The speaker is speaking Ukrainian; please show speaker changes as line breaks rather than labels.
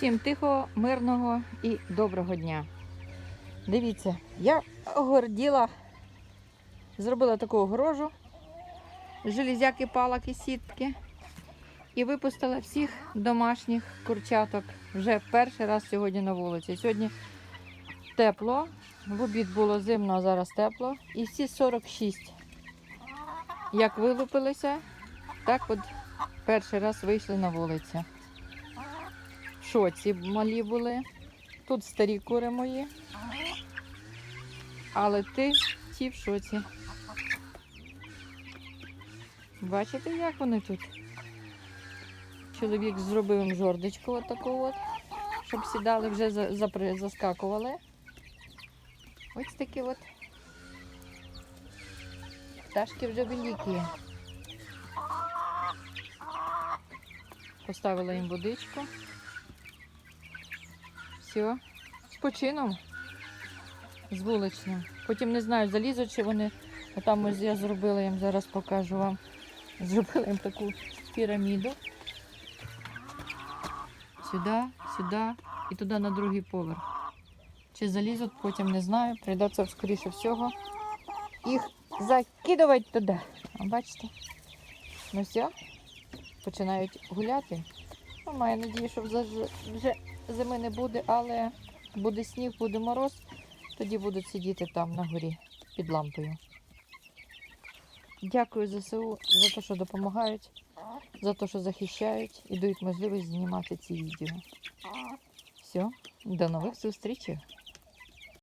Всім тихого, мирного і доброго дня. Дивіться, я огорділа, зробила таку огорожу, железяки, палок і сітки. І випустила всіх домашніх курчаток вже перший раз сьогодні на вулиці. Сьогодні тепло, в обід було зимно, а зараз тепло. І всі 46, як вилупилися, так от перший раз вийшли на вулицю. Шоці малі були. Тут старі кури мої. Але ти ті в шоці. Бачите, як вони тут? Чоловік зробив їм жордочку отаку от, щоб сідали, вже заскакували. Ось такі от. Пташки вже великі. Поставила їм водичку. Все. З почином. З вуличним. Потім не знаю, залізуть чи вони. А там ось я зробила їм, зараз покажу вам. Зробила їм таку піраміду. Сюди, сюди і туди на другий поверх. Чи залізуть, потім не знаю. Прийдеться скоріше всього. Їх закидувати туди. А бачите? Ну все, починають гуляти. Ну, маю надію, що вже, вже зими не буде, але буде сніг, буде мороз, тоді будуть сидіти там на горі під лампою. Дякую ЗСУ за те, що допомагають, за те, що захищають і дають можливість знімати ці відео. Все, до нових зустрічей!